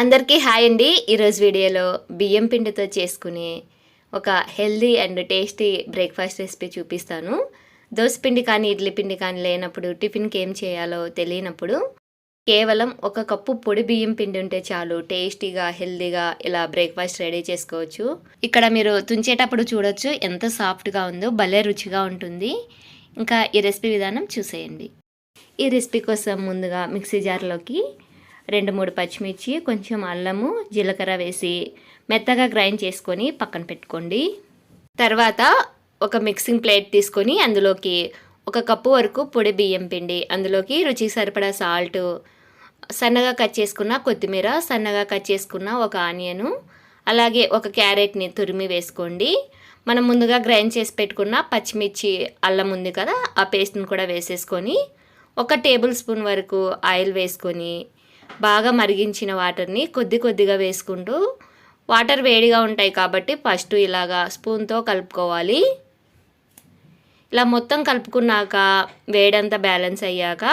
అందరికీ హాయ్ అండి. ఈరోజు వీడియోలో బియ్యం పిండితో చేసుకునే ఒక healthy and tasty breakfast recipe చూపిస్తాను. దోశ పిండి కానీ ఇడ్లీ పిండి కానీ లేనప్పుడు టిఫిన్కి ఏం చేయాలో తెలియనప్పుడు కేవలం ఒక కప్పు పొడి బియ్యం పిండి ఉంటే చాలు టేస్టీగా హెల్దీగా ఇలా బ్రేక్ఫాస్ట్ రెడీ చేసుకోవచ్చు. ఇక్కడ మీరు తుంచేటప్పుడు చూడొచ్చు ఎంత సాఫ్ట్గా ఉందో భలే రుచిగా ఉంటుంది. ఇంకా ఈ రెసిపీ విధానం చూసేయండి. ఈ రెసిపీ కోసం ముందుగా మిక్సీ జార్లోకి రెండు మూడు పచ్చిమిర్చి కొంచెం అల్లము జీలకర్ర వేసి మెత్తగా గ్రైండ్ చేసుకొని పక్కన పెట్టుకోండి. తర్వాత ఒక మిక్సింగ్ ప్లేట్ తీసుకొని అందులోకి ఒక కప్పు వరకు పొడి బియ్యం పిండి అందులోకి రుచికి సరిపడా సాల్ట్ సన్నగా కట్ చేసుకున్న కొత్తిమీర సన్నగా కట్ చేసుకున్న ఒక ఆనియను అలాగే ఒక క్యారెట్ని తురిమి వేసుకోండి. మనం ముందుగా గ్రైండ్ చేసి పెట్టుకున్న పచ్చిమిర్చి అల్లం ఉంది కదా ఆ పేస్ట్ని కూడా వేసేసుకొని ఒక టేబుల్ స్పూన్ వరకు ఆయిల్ వేసుకొని బాగా మరిగించిన వాటర్ని కొద్ది కొద్దిగా వేసుకుంటూ వాటర్ వేడిగా ఉంటాయి కాబట్టి ఫస్ట్ ఇలాగా స్పూన్తో కలుపుకోవాలి. ఇలా మొత్తం కలుపుకున్నాక వేడంతా బ్యాలెన్స్ అయ్యాక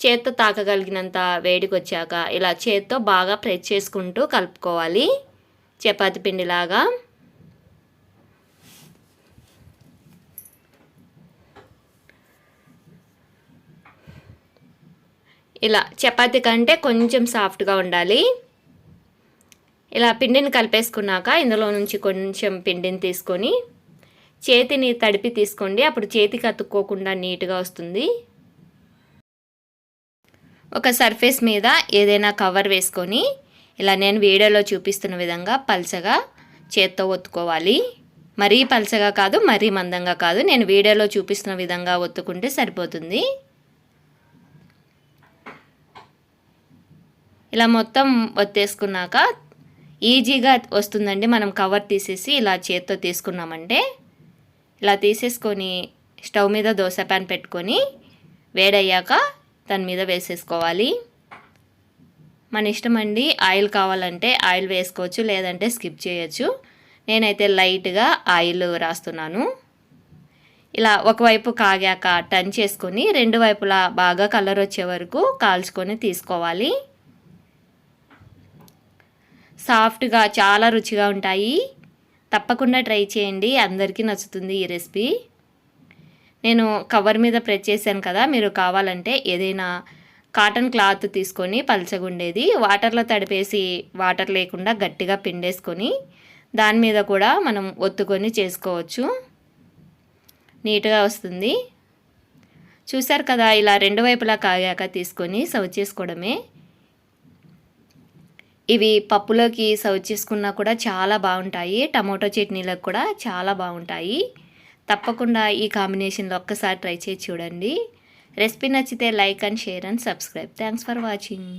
చేత్తో తాకగలిగినంత వేడికి వచ్చాక ఇలా చేత్తో బాగా ప్రెస్ చేసుకుంటూ కలుపుకోవాలి. చపాతి పిండిలాగా. ఇలా చపాతి కంటే కొంచెం సాఫ్ట్గా ఉండాలి. ఇలా పిండిని కలిపేసుకున్నాక ఇందులో నుంచి కొంచెం పిండిని తీసుకొని చేతిని తడిపి తీసుకోండి. అప్పుడు చేతికి అతుక్కోకుండా నీట్గా వస్తుంది. ఒక సర్ఫేస్ మీద ఏదైనా కవర్ వేసుకొని ఇలా నేను వీడియోలో చూపిస్తున్న విధంగా పల్చగా చేత్తో ఒత్తుకోవాలి. మరీ పల్చగా కాదు మరీ మందంగా కాదు. నేను వీడియోలో చూపిస్తున్న విధంగా ఒత్తుకుంటే సరిపోతుంది. ఇలా మొత్తం ఒత్తేసుకున్నాక ఈజీగా వస్తుందండి. మనం కవర్ తీసేసి ఇలా చేత్తో తీసుకున్నామంటే ఇలా తీసేసుకొని స్టవ్ మీద దోశ ప్యాన్ పెట్టుకొని వేడయ్యాక దాని మీద వేసేసుకోవాలి. మన ఇష్టం అండి. ఆయిల్ కావాలంటే ఆయిల్ వేసుకోవచ్చు లేదంటే స్కిప్ చేయొచ్చు. నేనైతే లైట్గా ఆయిల్ రాస్తున్నాను. ఇలా ఒకవైపు కాగాక టర్న్ చేసుకొని రెండు వైపులా బాగా కలర్ వచ్చే వరకు కాల్చుకొని తీసుకోవాలి. సాఫ్ట్గా చాలా రుచిగా ఉంటాయి. తప్పకుండా ట్రై చేయండి. అందరికీ నచ్చుతుంది ఈ రెసిపీ. నేను కవర్ మీద ప్రెస్ చేశాను కదా మీరు కావాలంటే ఏదైనా కాటన్ క్లాత్ తీసుకొని పలచగుండేది వాటర్లో తడిపేసి వాటర్ లేకుండా గట్టిగా పిండేసుకొని దాని మీద కూడా మనం ఒత్తుకొని చేసుకోవచ్చు. నీట్గా వస్తుంది. చూసారు కదా ఇలా రెండు వైపులా కాగాక తీసుకొని సర్వ్ చేసుకోవడమే. ఇవి పప్పులోకి సర్వ్ చేసుకున్నా కూడా చాలా బాగుంటాయి. టమోటో చట్నీలకు కూడా చాలా బాగుంటాయి. తప్పకుండా ఈ కాంబినేషన్లో ఒక్కసారి ట్రై చేసి చూడండి. రెసిపీ నచ్చితే like and share and subscribe. Thanks for watching.